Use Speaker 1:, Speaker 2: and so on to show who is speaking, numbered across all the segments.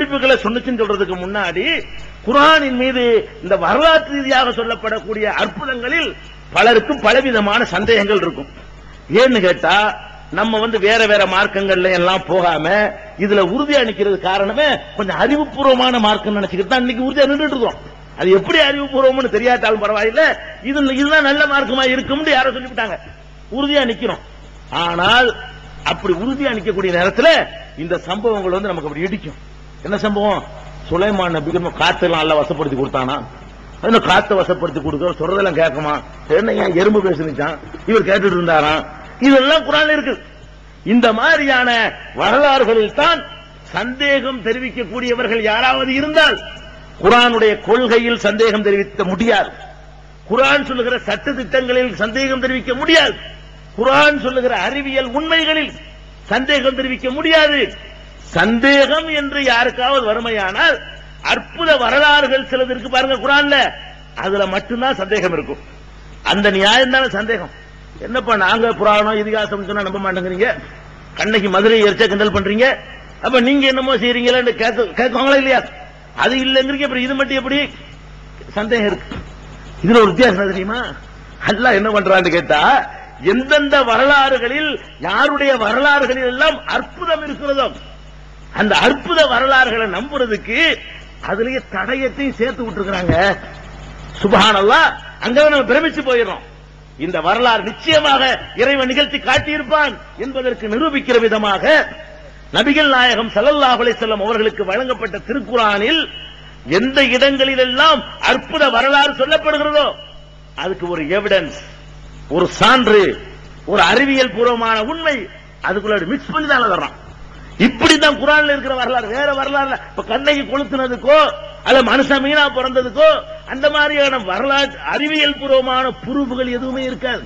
Speaker 1: குறிப்புகளை சொன்னுச்சுன்னு சொல்றதுக்கு முன்னாடி குரானின் மீது இந்த வரலாற்று ரீதியாக சொல்லப்படக்கூடிய அற்புதங்களில் பலருக்கும் பலவிதமான சந்தேகங்கள் இருக்கும். ஏன்னு கேட்டா நம்ம வந்து வேற வேற மார்க்கங்கள்ல எல்லாம் போகாம இதுல உறுதியா நிக்கிறது காரணமே கொஞ்சம் அறிவுபூர்வமான மார்க்கம் நினைச்சுக்கிட்டு தான் இன்னைக்கு உறுதியா நின்றுட்டு இருக்கோம். அது எப்படி அறிவுபூர்வம்னு தெரியாட்டாலும் பரவாயில்ல. இது இதுதான் நல்ல மார்க்கமா இருக்கும்னு யாரோ சொல்லிவிட்டாங்க. உறுதியா நிக்கிறோம். ஆனால் அப்படி உறுதியா நிக்கக்கூடிய நேரத்துல இந்த சம்பவங்கள் வந்து நமக்கு அப்படி இடிக்கும். என்ன சம்பவம்? சுலைமான் நபிக்கு காத்தெல்லாம் நல்லா வசப்படுத்தி கொடுத்தானா? என்ன காத்த வசப்படுத்தி கொடுக்க சொல்றதெல்லாம் கேட்குமா? என்ன ஏன் எறும்பு பேசுனுச்சான்? இவர் கேட்டுட்டு இருந்தாராம் இதெல்லாம் குரான் இருக்கு. இந்த மாதிரியான வரலாறுகளில் தான் சந்தேகம் தெரிவிக்கக்கூடியவர்கள் யாராவது இருந்தால் குரானுடைய கொள்கையில் சந்தேகம் தெரிவிக்க முடியாது. குரான் சொல்லுகிற சட்ட திட்டங்களில் சந்தேகம் தெரிவிக்க முடியாது. குரான் சொல்லுகிற அறிவியல் உண்மைகளில் சந்தேகம் தெரிவிக்க முடியாது. சந்தேகம் என்று யாருக்காவது வறுமையானால் அற்புத வரலாறுகள் சிலது இருக்கு பாருங்க குரான்ல. அதுல மட்டும்தான் சந்தேகம் இருக்கும். அந்த நியாயம் தானே சந்தேகம். என்னப்பா நாங்க புராணம் இதிகாசம் சொன்னா நம்ப மாட்டேங்கிறீங்க? கண்ணைக்கு மதுரை எரிச்சா கிண்டல் பண்றீங்க? அப்ப நீங்க என்னமோ செய்யறீங்களா கேட்குவாங்களா இல்லையா? அது இல்லைங்கிறீங்க அப்புறம் இது மட்டும் எப்படி? சந்தேகம் இருக்கு. இதுல ஒரு வித்தியாசம் தெரியுமா? அல்ல என்ன பண்றான்னு கேட்டா எந்தெந்த வரலாறுகளில் யாருடைய வரலாறுகளில் எல்லாம் அற்புதம் இருக்கிறதோ அந்த அற்புத வரலாறுகளை நம்புறதுக்கு அதுலயே தடயத்தையும் சேர்த்து விட்டுருக்காங்க சுபஹானல்லா அங்க நம்ம பிரமிச்சு போயிடும் இந்த வரலாறு நிச்சயமாக இறைவன் நிகழ்த்தி காட்டியிருப்பான் என்பதற்கு நிரூபிக்கிற விதமாக நபிகள் நாயகம் ஸல்லல்லாஹு செல்லும் அவர்களுக்கு வழங்கப்பட்ட திருக்குறானில் எந்த இடங்களிலெல்லாம் அற்புத வரலாறு சொல்லப்படுகிறதோ அதுக்கு ஒரு எவிடன்ஸ் ஒரு சான்று ஒரு அறிவியல் பூர்வமான உண்மை அதுக்குள்ள மிக்ஸ் பண்ணி தான் வர்றான் இப்படிதான் குரான்ல இருக்கிற வரலாறு வேற வரலாறு இப்ப கண்ணகி கொளுத்துனதுக்கோ அல்ல மனுஷன் மீனா பிறந்ததுக்கோ அந்த மாதிரியான வரலாற்று அறிவியல் பூர்வமான புருவுகள் எதுவுமே இருக்காது.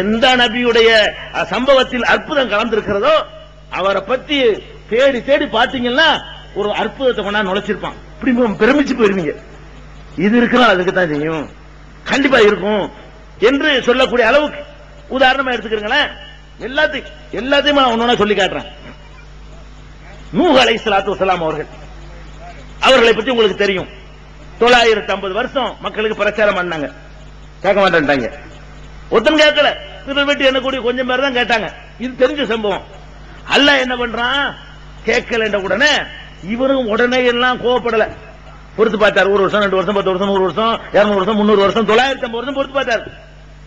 Speaker 1: எந்த நபியுடைய சம்பவத்தில் அற்புதம் கலந்திருக்கிறதோ அவரை பத்தி தேடி தேடி பாத்தீங்கன்னா ஒரு அற்புதத்தை கொண்டா நுழைச்சிருப்பான். இப்படி பிரமிச்சு போயிருவீங்க. இது இருக்கிறோம் அதுக்கு தான் செய்யும். கண்டிப்பா இருக்கும் என்று சொல்லக்கூடிய அளவுக்கு உதாரணமா எடுத்துக்கிறீங்களேன். எல்லாத்தையும் எல்லாத்தையும் நான் ஒன்னொன்னா சொல்லி காட்டுறேன். நூஹ் அலை சலாத்து வசலாம் அவர்கள். அவர்களை பற்றி உங்களுக்கு தெரியும். தொள்ளாயிரத்தி ஐம்பது வருஷம் மக்களுக்கு பிரச்சாரம் பண்ணாங்க. கேட்க மாட்டேன்ட்டாங்க. ஒருத்தன் கேட்கல. திரும்ப வீட்டு கூடிய கொஞ்சம் பேர் தான் கேட்டாங்க. இது தெரிஞ்ச சம்பவம். அல்ல என்ன பண்றான்? கேட்கல உடனே இவரும் உடனே எல்லாம் கோவப்படல. பொறுத்து பார்த்தார். ஒரு வருஷம் ரெண்டு வருஷம் பத்து வருஷம் நூறு வருஷம் இருநூறு வருஷம் முன்னூறு வருஷம் தொள்ளாயிரத்தி ஐம்பது வருஷம் பொறுத்து பார்த்தார்.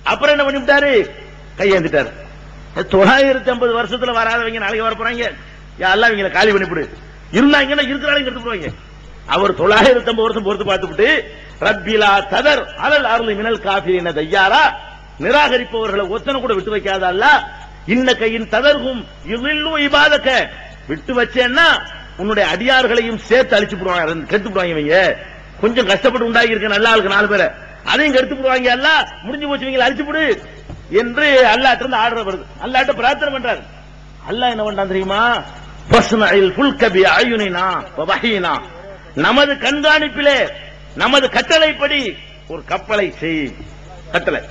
Speaker 1: அப்புறம் என்ன பண்ணிவிட்டாரு? கையேந்திட்டாரு. தொள்ளாயிரத்தி ஐம்பது வருஷத்துல வராதவங்க நாளைக்கு வர போறாங்க எல்லாம் இவங்களை காலி பண்ணிவிடு இருந்தாங்கன்னா இருக்கிறாங்க எடுத்து போவாங்க அவர் தொள்ளாயிரத்தி ஐம்பது வருஷம் பொறுத்து பார்த்துவிட்டு ரப்பிலா ததர் அலல் அருள் மினல் காஃபிரின தையாரா? நிராகரிப்பவர்களை ஒத்தனை கூட விட்டு வைக்காத அல்ல. இன்ன கையின் ததர்கும் இவ்வில்லும் இபாதக்க விட்டு வச்சேன்னா உன்னுடைய அடியார்களையும் சேர்த்து அழிச்சு போடுவாங்க. கெடுத்து போடுவாங்க இவங்க. கொஞ்சம் கஷ்டப்பட்டு உண்டாகி இருக்க நல்ல ஆளுக்கு நாலு பேரை. அதையும் கெடுத்து போடுவாங்க அல்ல. முடிஞ்சு போச்சு இவங்களை அழிச்சு போடு என்று அல்லாட்ட இருந்து ஆர்டர் வருது. அல்லாட்ட பிரார்த்தனை பண்றாரு. அல்ல என்ன பண்றான் தெரியுமா? நமது கண்காணிப்பிலே நமது கட்டளைப்படி ஒரு கப்பலை செய். கட்டளை.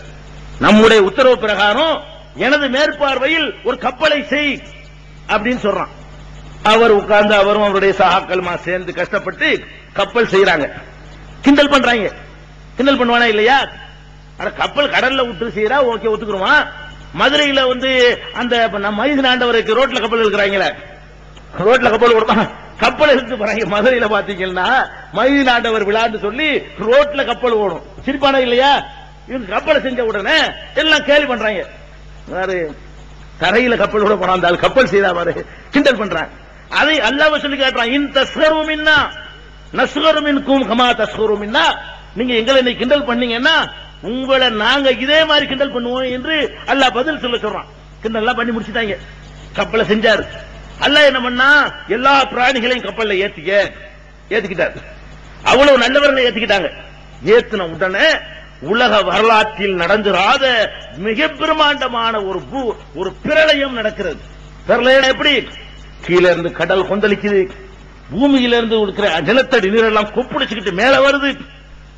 Speaker 1: நம்முடைய உத்தரவு பிரகாரம் எனது மேற்பார்வையில் ஒரு கப்பலை செய் அப்படின்னு சொல்றான். அவர் உட்கார்ந்து அவரும் அவருடைய சகாக்கள்மா சேர்ந்து கஷ்டப்பட்டு கப்பல் செய்யறாங்க கிண்டல் பண்றாங்க. கிண்டல் பண்ணுவானா இல்லையா? ஆனா கப்பல் கடல்ல விட்டு செய்யறா ஓகே ஒத்துக்குருவான் மதுரையில வந்து அந்த இப்ப நம்ம ஆண்டவருக்கு ரோட்ல கப்பல் இருக்கிறாங்களே ரோட்ல கப்பல் கொடுப்பான் கப்பல் எடுத்து போறாங்க மதுரையில பாத்தீங்கன்னா மைதின் நாட்டவர் விழான்னு சொல்லி ரோட்ல கப்பல் ஓடும். சிரிப்பானா இல்லையா? இவங்க கப்பலை செஞ்ச உடனே எல்லாம் கேலி பண்றாங்க. வேறு தரையில கப்பல் கூட போனா அந்த கப்பல் செய்தா பாரு கிண்டல் பண்றாங்க அதை அல்லாஹ் சொல்லி காட்டுறான் இன் தஸ்கரு மின்னா நஸ்கரு மின்கும் கமா தஸ்கரு மின்னா. நீங்க எங்களை இன்னைக்கு கிண்டல் பண்ணீங்கன்னா உங்களை நாங்க இதே மாதிரி கிண்டல் பண்ணுவோம் என்று அல்லாஹ் பதில் சொல்ல சொல்றான். கிண்டல் எல்லாம் பண்ணி முடிச்சுட்டாங்க. கப்பலை செஞ்சாரு. அல்ல என்ன பண்ணா? எல்லா பிராணிகளையும் கப்பல்ல ஏத்திக்க ஏத்திக்கிட்டார். அவ்வளவு நல்லவர்களை ஏத்திக்கிட்டாங்க. ஏத்தின உடனே உலக வரலாற்றில் நடந்திராத மிக பிரமாண்டமான ஒரு பூ- ஒரு பிரளயம் நடக்கிறது. பிரளயம் எப்படி? கீழே இருந்து கடல் கொந்தளிக்குது. பூமியில இருந்து இருக்கிற நிலத்தடி நீரெல்லாம் கொப்புடிச்சுக்கிட்டு மேல வருது.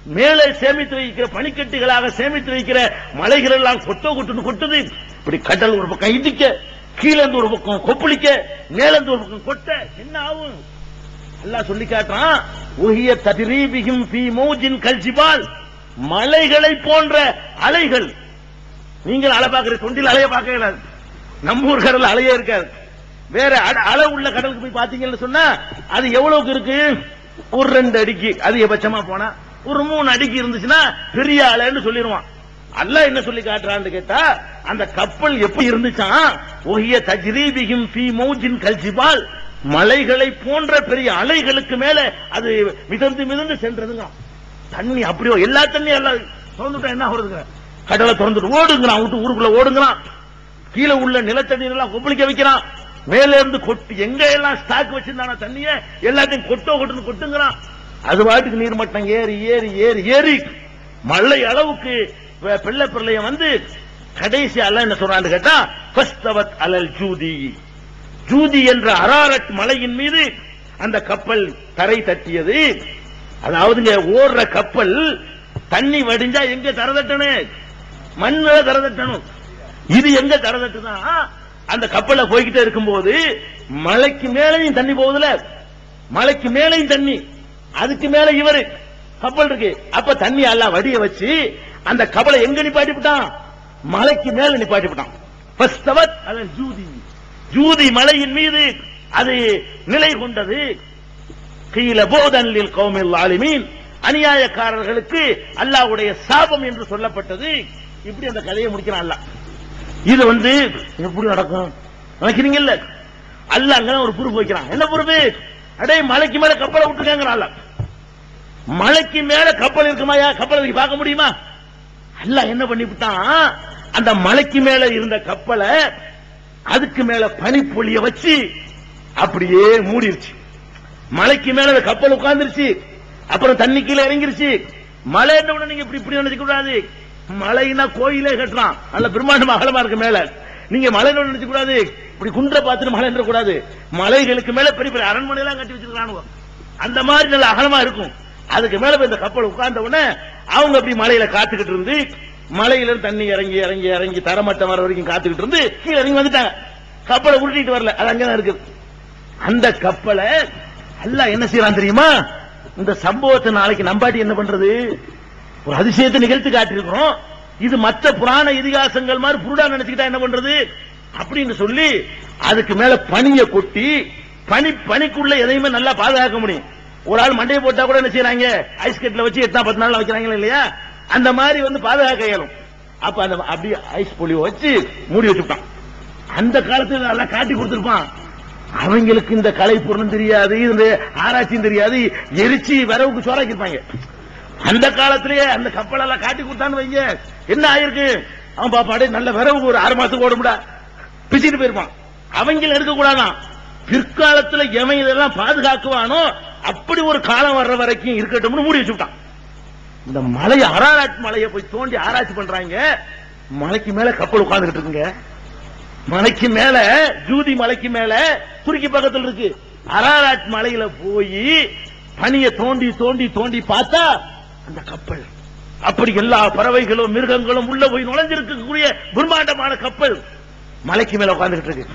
Speaker 1: மேலே சேமித்து வைக்கிற பனிக்கட்டுகளாக சேமித்து வைக்கிற மலைகள் எல்லாம் கொட்டோ கொட்டுன்னு கொட்டுது. இப்படி கடல் ஒரு பக்கம் இடிக்க கீழே இருந்து ஒரு பக்கம் கொப்பளிக்க மேல இருந்து ஒரு பக்கம் கொட்ட என்ன ஆகும்? அல்லாஹ் சொல்லி காட்டுறான் உகிய ததிரீபிகும் பி மௌஜின் கல்ஜிபால். மலைகளை போன்ற அலைகள். நீங்கள் அலை பார்க்கிற தொண்டில் அலைய பார்க்க இயலாது. நம்ம ஊர் கடல் அலையே இருக்காது. வேற அலை உள்ள கடலுக்கு போய் பாத்தீங்கன்னு சொன்னா அது எவ்வளவுக்கு இருக்கு? ஒரு ரெண்டு அடிக்கு. அதிகபட்சமா போனா ஒரு மூணு அடிக்கு இருந்துச்சுன்னா பெரிய அலைன்னு சொல்லிடுவான். அல்ல என்ன சொல்லி காட்டுறான்னு கேட்டா அந்த கப்பல் எப்படி இருந்துச்சான் ஒஹிய தஜ்ரீபிகும் ஃபீ மௌஜின் கல்ஜிபால் மலைகளை போன்ற பெரிய அலைகளுக்கு மேல அது மிதந்து மிதந்து சென்றதுங்க. தண்ணி அப்படியோ எல்லா தண்ணியும் எல்லாம் திறந்துட்டா என்ன ஆகுறதுங்க? கடலை திறந்துட்டு ஓடுங்கிறான் விட்டு ஊருக்குள்ள ஓடுங்கிறான். கீழே உள்ள நிலத்தண்ணீர் எல்லாம் கொப்பளிக்க வைக்கிறான். மேல இருந்து கொட்டு எங்க எல்லாம் ஸ்டாக் வச்சிருந்தான தண்ணிய எல்லாத்தையும் கொட்டோ கொட்டுன்னு கொட்டுங்கிறான். அது பாட்டுக்கு நீர்மட்டம் ஏறி ஏறி ஏறி ஏறி மழை அளவுக்கு பிள்ளை வெள்ள பிரளயம் வந்து கடைசி அல்ல என்ன சொல்றான்னு கேட்டா பஸ்தவத் அலல் ஜூதி. ஜூதி என்ற அராரட் மலையின் மீது அந்த கப்பல் தரை தட்டியது. அதாவதுங்க ஓடுற கப்பல் தண்ணி வடிஞ்சா எங்க தர மண்ணில் தரதட்டணும் தட்டணும் இது எங்க தரதட்டுனா அந்த கப்பல்ல போய்கிட்டே இருக்கும்போது மலைக்கு மேலையும் தண்ணி போகுதுல. மலைக்கு மேலையும் தண்ணி. அதுக்கு மேல இவரு கப்பல் இருக்கு. அப்ப தண்ணி எல்லாம் வடிய வச்சு அந்த கப்பலை எங்க நிப்பாட்டி விட்டான் மலைக்கு மேல நிப்பாட்டி விட்டான். ஃபஸ்தவத் அலல் ஜூதி. ஜூதி மலையின் மீது அது நிலை கொண்டது. கீழ போதன்லில் கௌமில் ஆலிமீன். அநியாயக்காரர்களுக்கு அல்லாஹ்வுடைய சாபம் என்று சொல்லப்பட்டது. இப்படி அந்த கதையை முடிக்கிறான் அல்லாஹ். இது வந்து எப்படி நடக்கும்? நினைக்கிறீங்கல்ல? அல்லாஹ் அங்கதான் ஒரு பொறுப்பு வைக்கிறான் என்ன பொறுப்பு அடே மலைக்கு மேல கப்பலை விட்டுருக்காங்க அல்லாஹ். மலைக்கு மேல கப்பல் இருக்குமாயா கப்பலை பார்க்க முடியுமா? அல்லாஹ் என்ன பண்ணிவிட்டான்? அந்த மலைக்கு மேல இருந்த கப்பலை அதுக்கு மேல பனிப்பொழிய வச்சு அப்படியே மூடிருச்சு. மலைக்கு மேல அந்த கப்பல் உட்கார்ந்துருச்சு. அப்புறம் தண்ணி கீழே இறங்கிருச்சு. மலை என்ன நீங்க இப்படி இப்படி நினைக்க கூடாது. மலைனா கோயிலே கட்டுறான் நல்ல பிரம்மாண்டமா அகலமா இருக்கு மேல. நீங்க மலை நினைச்சு கூடாது. இப்படி குன்ற பார்த்துட்டு மலை நின்ற கூடாது. மலைகளுக்கு மேல பெரிய பெரிய அரண்மனை எல்லாம் கட்டி வச்சிருக்கானுங்க அந்த மாதிரி நல்ல அகலமா இருக்கும். அதுக்கு மேல போய் இந்த கப்பல் உட்கார்ந்த உடனே அவங்க அப்படி மலையில காத்துக்கிட்டு இருந்து மலையில தண்ணி இறங்கி இறங்கி இறங்கி தரமட்டம் வர வரைக்கும் காத்துக்கிட்டு இருந்து கீழே இறங்கி வந்துட்டாங்க. கப்பலை உருட்டிட்டு வரல. அது அங்கதான் இருக்குது அந்த கப்பலை அல்லாஹ் என்ன செய்யறான் தெரியுமா? இந்த சம்பவத்தை நாளைக்கு நம்பாட்டி என்ன பண்றது? ஒரு அதிசயத்தை நிகழ்த்தி காட்டியிருக்கிறோம். இது மற்ற புராண இதிகாசங்கள் மாதிரி புருடா நினைச்சுக்கிட்டா என்ன பண்றது? அப்படின்னு சொல்லி அதுக்கு மேல பனிய கொட்டி பனி பனிக்குள்ள எதையுமே நல்லா பாதுகாக்க முடியும். ஒரு ஆள் மண்டையை போட்டா கூட என்ன செய்யறாங்க ஐஸ் கட்டில வச்சு எத்தனை பத்து நாள் வைக்கிறாங்களா இல்லையா? அந்த மாதிரி வந்து பாதுகாக்க இயலும். அப்ப அந்த அப்படியே ஐஸ் பொலியை வச்சு மூடி வச்சுட்டான் அந்த காலத்துல நல்லா காட்டி கொடுத்துருப்பான். அவங்களுக்கு இந்த கலை பொருளும் தெரியாது இந்த ஆராய்ச்சியும் தெரியாது. எரிச்சு வரவுக்கு சோறாக்கி இருப்பாங்க அந்த காலத்திலேயே அந்த கப்பலெல்லாம் காட்டி கொடுத்தான்னு வைங்க. என்ன ஆயிருக்கு? அவன் பாப்பாடே நல்ல வரவுக்கு ஒரு ஆறு மாசத்துக்கு ஓடும்டா. பிச்சுட்டு போயிருப்பான். அவங்கள எடுக்க கூடாதான் பிற்காலத்துல எவன் இதெல்லாம் பாதுகாக்குவானோ அப்படி ஒரு காலம் வர்ற வரைக்கும் இருக்கட்டும்னு மூடி வச்சுட்டான் இந்த மலை அராராட் மலையை போய் தோண்டி ஆராய்ச்சி பண்றாங்க. மலைக்கு மேல கப்பல் உட்கார்ந்துட்டு இருக்குங்க. மலைக்கு மேல ஜூதி மலைக்கு மேல துருக்கி பக்கத்தில் இருக்கு. அராராட் மலையில போய் பனிய தோண்டி தோண்டி தோண்டி பார்த்தா அந்த கப்பல். அப்படி எல்லா பறவைகளும் மிருகங்களும் உள்ள போய் நுழைஞ்சிருக்கக்கூடிய பிரம்மாண்டமான கப்பல். மலைக்கு மேல உட்கார்ந்துகிட்டு இருக்கு.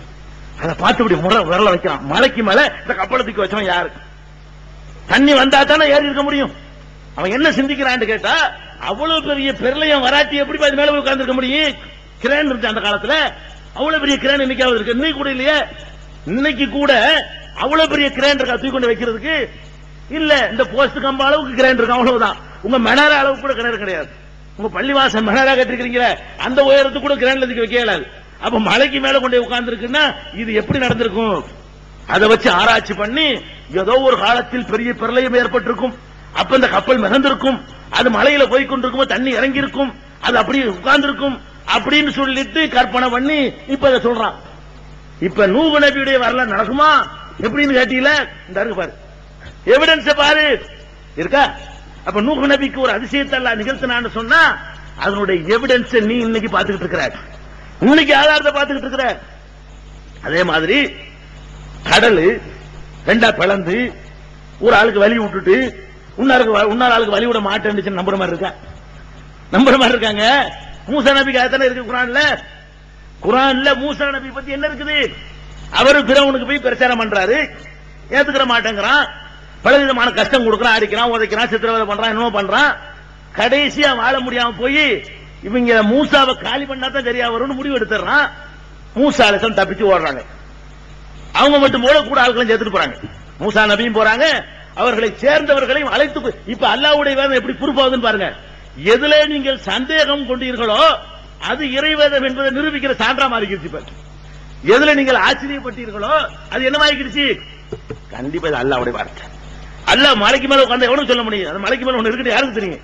Speaker 1: அதை பார்த்து இப்படி முறை விரல வைக்கலாம் மலைக்கு மேல இந்த கப்பலை தூக்கி வச்சவன் யாரு? தண்ணி வந்தா தானே ஏறி இருக்க முடியும். அவன் என்ன சிந்திக்கிறான்னு கேட்டா அவ்வளவு பெரிய பெருளையும் வராட்டி எப்படி அது மேல உட்கார்ந்துருக்க முடியும்? கிரேன் இருந்துச்சு அந்த காலத்துல. அவ்வளவு பெரிய கிரேன் இன்னைக்காவது இருக்கு. இன்னைக்கு கூட இல்லையே. இன்னைக்கு கூட அவ்வளவு பெரிய கிரேன் இருக்கா தூக்கி கொண்டு வைக்கிறதுக்கு? இல்ல இந்த போஸ்ட் கம்ப அளவுக்கு கிரேன் இருக்கு அவ்வளவுதான். உங்க மெனார அளவுக்கு கூட கிணறு கிடையாது. உங்க பள்ளிவாசம் மெனாரா கட்டிருக்கீங்களே அந்த உயரத்துக்கு கூட கிரேன்ல தூக்கி வைக்க இயலாது. அப்ப மலைக்கு மேல கொண்டு உட்கார்ந்துருக்குன்னா இது எப்படி நடந்திருக்கும்? அதை வச்சு ஆராய்ச்சி பண்ணி ஏதோ ஒரு காலத்தில் பெரிய பிரளயம் ஏற்பட்டிருக்கும். அப்ப இந்த கப்பல் மிதந்திருக்கும். அது மலையில போய் கொண்டிருக்கும் தண்ணி இறங்கி இருக்கும் அது அப்படி உட்கார்ந்திருக்கும் அப்படின்னு சொல்லிட்டு கற்பனை பண்ணி இப்ப அதை சொல்றான். இப்ப நூபு நபியுடைய வரலாறு நடக்குமா? எப்படின்னு கேட்டீங்கள? இந்த இருக்கு பாரு. எவிடன்ஸ் பாரு. இருக்கா? அப்ப நூபு நபிக்கு ஒரு அதிசயத்தை எல்லாம் நிகழ்த்தினான்னு சொன்னா அதனுடைய எவிடன்ஸ் நீ இன்னைக்கு பாத்துக்கிட்டு இருக்கிற. இன்னைக்கு ஆதாரத்தை பாத்துக்கிட்டு இருக்கிற. அதே மாதிரி கடல் ரெண்டா பிளந்து ஒரு ஆளுக்கு வலி விட்டுட்டு இன்னொருக்கு உன்னார் ஆளுக்கு வலி விட மாட்டேன்னு நம்புற மாதிரி இருக்கா? நம்புற மாதிரி இருக்காங்க? மூசா நபிக்கு அதானே இருக்கு குரான்ல? குரான்ல மூசா நபி பத்தி என்ன இருக்குது? அவரு பிறவனுக்கு போய் பிரச்சாரம் பண்றாரு. ஏத்துக்கிற மாட்டேங்கிறான். பலவிதமான கஷ்டம் கொடுக்கறான் அடிக்கிறான் உதைக்கிறான் சித்திரவதை பண்றான் என்னமோ பண்றான். கடைசியா வாழ முடியாம போய் இவங்க மூசாவை காலி பண்ணா தான் சரியா வரும்னு முடிவு எடுத்துறான் மூசா அலசம் தப்பிச்சு ஓடுறாங்க. அவங்க மட்டும் போல கூட ஆட்களும் சேர்த்துட்டு போறாங்க. மூசா நபியும் போறாங்க. அவர்களை சேர்ந்தவர்களையும் அழைத்து இப்ப அல்லாவுடைய வேதம் எப்படி பொறுப்பாகுதுன்னு பாருங்க. எதுல நீங்கள் சந்தேகம் கொண்டீர்களோ அது இறைவேதம் என்பதை நிரூபிக்கிற சான்றா மாறிக்கிடுச்சு இப்ப. எதுல நீங்கள் ஆச்சரியப்பட்டீர்களோ அது என்னமாயிக்கிடுச்சு கண்டிப்பா இது அல்லாவுடைய வார்த்தை. அல்லாஹ் மலைக்கு மேல உட்காந்து எவனும் சொல்ல முடியும் அந்த மலைக்கு மேல ஒண்ணு இருக்குது யாருக்கு தெரியும்?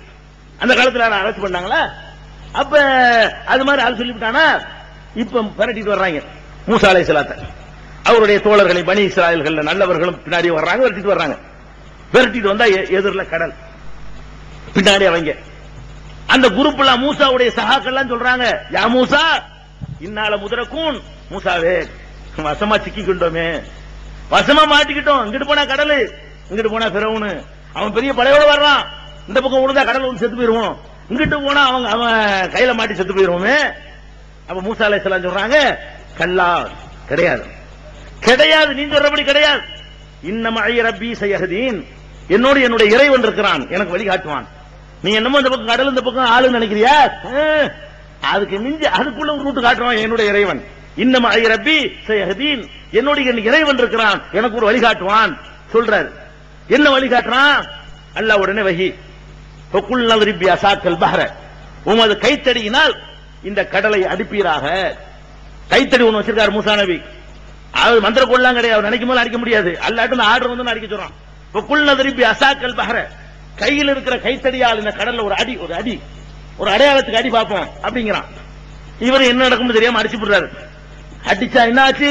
Speaker 1: அந்த காலத்துல யாரும் அரெஸ்ட் பண்ணாங்களா? அப்ப அது மாதிரி அது சொல்லிவிட்டானா? இப்ப பரட்டிட்டு வர்றாங்க. மூசாலை சிலாத்த. அவருடைய தோழர்களை பனி இஸ்ராயல்கள் நல்லவர்களும் பின்னாடி வர்றாங்க விரட்டிட்டு வர்றாங்க. விரட்டிட்டு வந்தா எ- கடல். பின்னாடி அவங்க. அந்த குரூப்ல மூசாவுடைய சகாக்கள்லாம் சொல்றாங்க யா மூசா இன்னால முதரக்கூன் மூசாவே வசமா சிக்கிக்கிட்டோமே. வசமா மாட்டிக்கிட்டோம் இங்கிட்டு போனா கடலு இங்கிட்டு போனா பிறவுனு அவன் பெரிய படையோட வர்றான். இந்த பக்கம் விழுந்தா கடல் வந்து செத்து போயிருவோம். இங்கிட்டு போனா அவங்க அவன் கையில மாட்டி செத்து போயிருவோமே. அப்ப மூசா அலைஹிஸ்ஸலாம் சொல்றாங்க கல்லா கிடையாது. கிடையாது. நீ சொல்றபடி கிடையாது. இன்னமழி ரப்பி சையகதீன் என்னோடு என்னுடைய இறைவன் இருக்கிறான். எனக்கு வழிகாட்டுவான். நீ என்னமோ இந்த பக்கம் கடல் இந்த பக்கம் ஆளுன்னு நினைக்கிறியா? அதுக்கு மிஞ்சி அதுக்குள்ள ஒரு ரூட்டு காட்டுவான் என்னுடைய இறைவன். இன்னம ஐ ரப்பி சயஹதீன். என்னுடைய என் இறைவன் இருக்கிறான். எனக்கு ஒரு வழிகாட்டுவான். சொல்றாரு. என்ன வழிகாட்டுறான்? அல்ல உடனே வகி. பொக்குள் நவரிப்பி அசாக்கல் பஹர. உமது கைத்தடியினால் இந்த கடலை அடிப்பீராக. கைத்தடி ஒன்று வச்சிருக்காரு மூசா நபி. அவர் மந்திர கொள்ளாங்க கிடையாது. அவர் நினைக்கும் போது அடிக்க முடியாது. அல்லாட்டும் ஆர்டர் வந்து அடிக்க சொல்றான். பொக்குள் திருப்பி அசாக்கல் பஹர கையில் இருக்கிற கைத்தடியால் இந்த கடல்ல ஒரு அடி ஒரு அடி ஒரு அடையாளத்துக்கு அடி பார்ப்போம் அப்படிங்கிறான். இவர் என்ன நடக்கும்னு தெரியாம அடிச்சு போடுறாரு. அடிச்சா என்னாச்சு?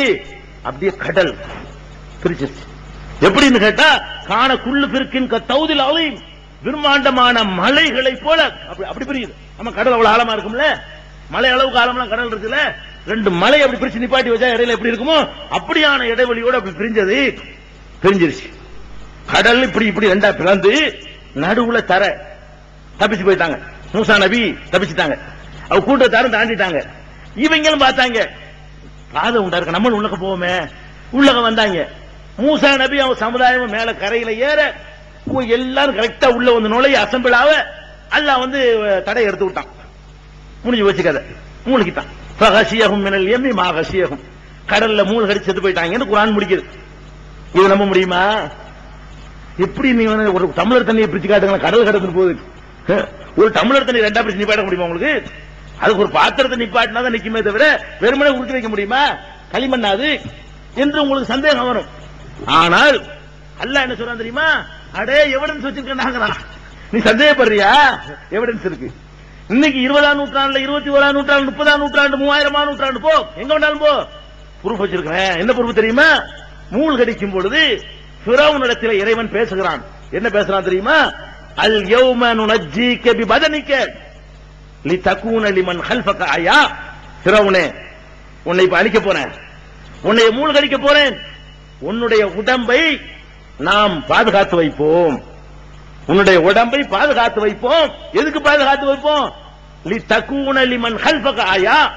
Speaker 1: அப்படியே கடல் பிரிச்சிருச்சு. எப்படின்னு கேட்டா காண குள்ளு பிரிக்கின் தௌதில் அலையும் பிரம்மாண்டமான மலைகளை போல. அப்படி அப்படி பிரியுது. நம்ம கடல் அவ்வளவு ஆழமா இருக்கும்ல? மலை அளவுக்கு ஆழம்லாம் கடல் இருக்குல்ல? ரெண்டு மலை அப்படி பிரிச்சு நிப்பாட்டி வச்சா இடையில எப்படி இருக்குமோ? அப்படியான இடைவெளியோட அப்படி பிரிஞ்சது பிரிஞ்சிருச்சு. கடல் இப்படி இப்படி ரெண்டா பிளந்து நடுவுல தர தப்பிச்சு போயிட்டாங்க. மூசா நபி தப்பிச்சுட்டாங்க. அவ கூட்டத்தாரும் தாண்டிட்டாங்க. இவங்களும் பார்த்தாங்க பாதை உண்டா இருக்கு நம்ம உள்ளக்க போவோமே. உள்ளக வந்தாங்க. மூசா நபி அவன் சமுதாயம் மேல கரையில ஏற எல்லாரும் கரெக்டா உள்ள வந்து நுழைய அசம்பிளாவ அல்ல வந்து தடை எடுத்து விட்டான். முடிஞ்சு வச்சு கதை. மூழ்கிட்டான். ஃபகசியஹும் மினல் எம்மி மா கடல்ல மூழ்கடி செத்து போயிட்டாங்கன்னு குரான் முடிக்குது. இது நம்ப முடியுமா? எப்படி நீங்க வந்து ஒரு தமிழர் தண்ணியை பிரிச்சு காட்டுங்க கடல் கடந்து போகுது? ஒரு தமிழர் தண்ணி ரெண்டா பிரிச்சு நிப்பாட்ட முடியுமா உங்களுக்கு? அதுக்கு ஒரு பாத்திரத்தை நிப்பாட்டினா தான் நிக்குமே தவிர வெறுமனே உருட்டி வைக்க முடியுமா? களிமண்ணாது என்று உங்களுக்கு சந்தேகம் வரும். ஆனால் அல்ல என்ன சொல்றான் தெரியுமா? அடே எவிடன்ஸ் வச்சிருக்கேன் நீ சந்தேகப்படுறியா? எவிடன்ஸ் இருக்கு. இன்னைக்கு இருபதாம் நூற்றாண்டுல இருபத்தி ஓராம் நூற்றாண்டு முப்பதாம் நூற்றாண்டு மூவாயிரமாம் நூற்றாண்டு போ. எங்க வேணாலும் போ. ப்ரூஃப் வச்சிருக்கிறேன். என்ன ப்ரூஃப் தெரியுமா? மூழ்கடிக்கும் பொழுது பிறவுனிடத்தில் இறைவன் பேசுகிறான். என்ன பேசுறான் தெரியுமா? அல் யௌம நுனஜ்ஜீக பி பதனிக்க லி தக்கூன லிமன் ஹல்ஃபக ஆயா. ஃபிரௌனே உன்னை இப்ப அழிக்க போறேன். உன்னை மூழ்கடிக்க போறேன். உன்னுடைய உடம்பை நாம் பாதுகாத்து வைப்போம். உன்னுடைய உடம்பை பாதுகாத்து வைப்போம். எதுக்கு பாதுகாத்து வைப்போம்? லி தக்கூன லிமன் ஹல்ஃபக ஆயா.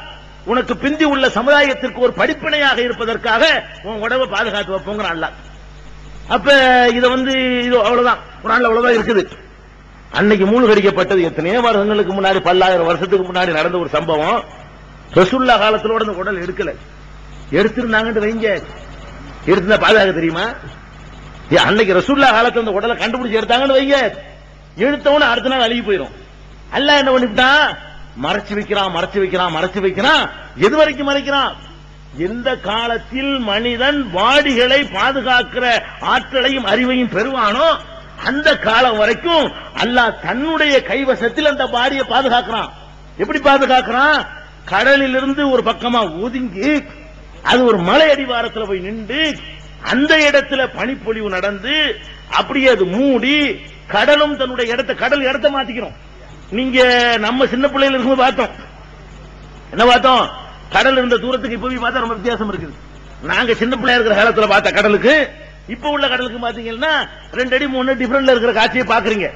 Speaker 1: உனக்கு பிந்தி உள்ள சமுதாயத்திற்கு ஒரு படிப்பினையாக இருப்பதற்காக உன் உடம்பை பாதுகாத்து வைப்போங்கிற அல்லாஹ். அப்ப இத வந்து இது அவ்வளவுதான். குரான்ல அவ்வளவுதான் இருக்குது. அன்னைக்கு மூழ்கடிக்கப்பட்டது எத்தனையோ வருஷங்களுக்கு முன்னாடி பல்லாயிரம் வருஷத்துக்கு முன்னாடி நடந்த ஒரு சம்பவம். ரசுல்லா காலத்திலோட அந்த உடல் எடுக்கல. எடுத்திருந்தாங்கன்னு வைங்க. எடுத்திருந்தா பாதுகாக்க தெரியுமா? அன்னைக்கு ரசுல்லா காலத்துல அந்த உடலை கண்டுபிடிச்சு எடுத்தாங்கன்னு வைங்க. எடுத்தவன அடுத்த நாள் அழுகி போயிடும் அல்ல என்ன பண்ணிட்டான்? மறைச்சு வைக்கிறான் மறைச்சு வைக்கிறான் மறைச்சு வைக்கிறான். எது வரைக்கும் மறைக்கிறான்? எந்த காலத்தில் மனிதன் வாடிகளை பாதுகாக்கிற ஆற்றலையும் அறிவையும் பெறுவானோ அந்த காலம் வரைக்கும் அல்லாஹ் தன்னுடைய கைவசத்தில் அந்த பாடியை பாதுகாக்கிறான். எப்படி பாதுகாக்கிறான்? கடலிலிருந்து ஒரு பக்கமா ஒதுங்கி அது ஒரு மலை அடிவாரத்தில் போய் நின்று அந்த இடத்துல பனிப்பொழிவு நடந்து அப்படியே அது மூடி கடலும் தன்னுடைய இடத்தை கடல் இடத்த மாத்திக்கிறோம். நீங்க நம்ம சின்ன பிள்ளையில இருக்கும்போது பார்த்தோம். என்ன பார்த்தோம்? கடல் இருந்த தூரத்துக்கு இப்ப போய் பார்த்தா ரொம்ப வித்தியாசம் இருக்குது. நாங்க சின்ன பிள்ளையா இருக்கிற காலத்துல பார்த்த கடலுக்கு இப்ப உள்ள கடலுக்கு பாத்தீங்கன்னா ரெண்டு அடி மூணு டிஃபரெண்ட்ல இருக்கிற காட்சியை பாக்குறீங்க